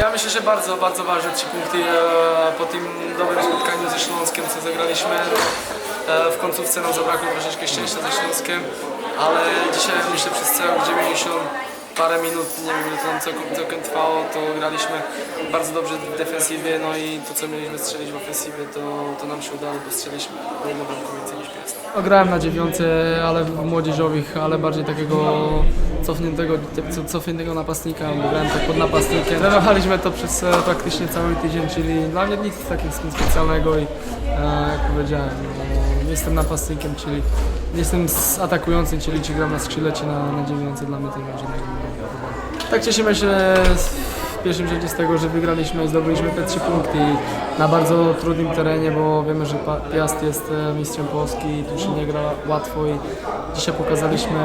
Ja myślę, że bardzo, bardzo ważne trzy punkty e, po tym dobrym spotkaniu ze Śląskiem, co zagraliśmy. E, W końcówce nam zabrakło troszeczkę szczęścia ze Śląskiem, ale dzisiaj myślę przez całe 90 parę minut, nie wiem ile to całkiem, trwało, to graliśmy bardzo dobrze w defensywie, no i to co mieliśmy strzelić w ofensywie, to, to nam się udało, bo strzeliliśmy o jedną bramkę więcej niż piast. Grałem na dziewiątce, ale w młodzieżowych, ale bardziej takiego cofniętego, co- cofniętego napastnika, bo grałem tak pod napastnikiem. Trenowaliśmy to przez e, praktycznie cały tydzień, czyli dla mnie nic takiego specjalnego i e, jak powiedziałem, nie jestem napastnikiem, czyli jestem atakującym, czyli czy gram na skrzydle, czy na, na dziewiątce, dla mnie to nie ma. Tak cieszymy się pierwszym rzędzie z tego, że wygraliśmy i zdobyliśmy te trzy punkty i na bardzo trudnym terenie, bo wiemy, że Piast jest e, mistrzem Polski, tu się nie gra łatwo i dzisiaj pokazaliśmy,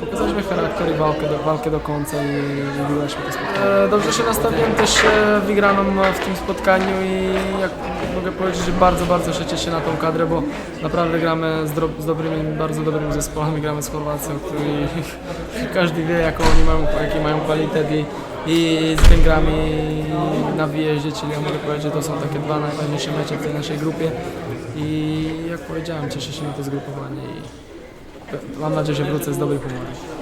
pokazaliśmy charakter i walkę do, walkę do końca i, i wygraliśmy to spotkanie. E, Dobrze się nastawiłem też e, wygraną w tym spotkaniu i jak mogę powiedzieć, że bardzo, bardzo się cieszę na tą kadrę, bo naprawdę gramy z, z dobrymi, bardzo dobrymi zespołami, gramy z Chorwacją, który każdy wie jaką oni mają, jaki mają kwalitet i, i z Węgrami na wyjeździe, czyli ja mogę powiedzieć, że to są takie dwa najważniejsze mecze w tej naszej grupie i jak powiedziałem, cieszę się na to zgrupowanie i mam nadzieję, że wrócę z dobrej humory.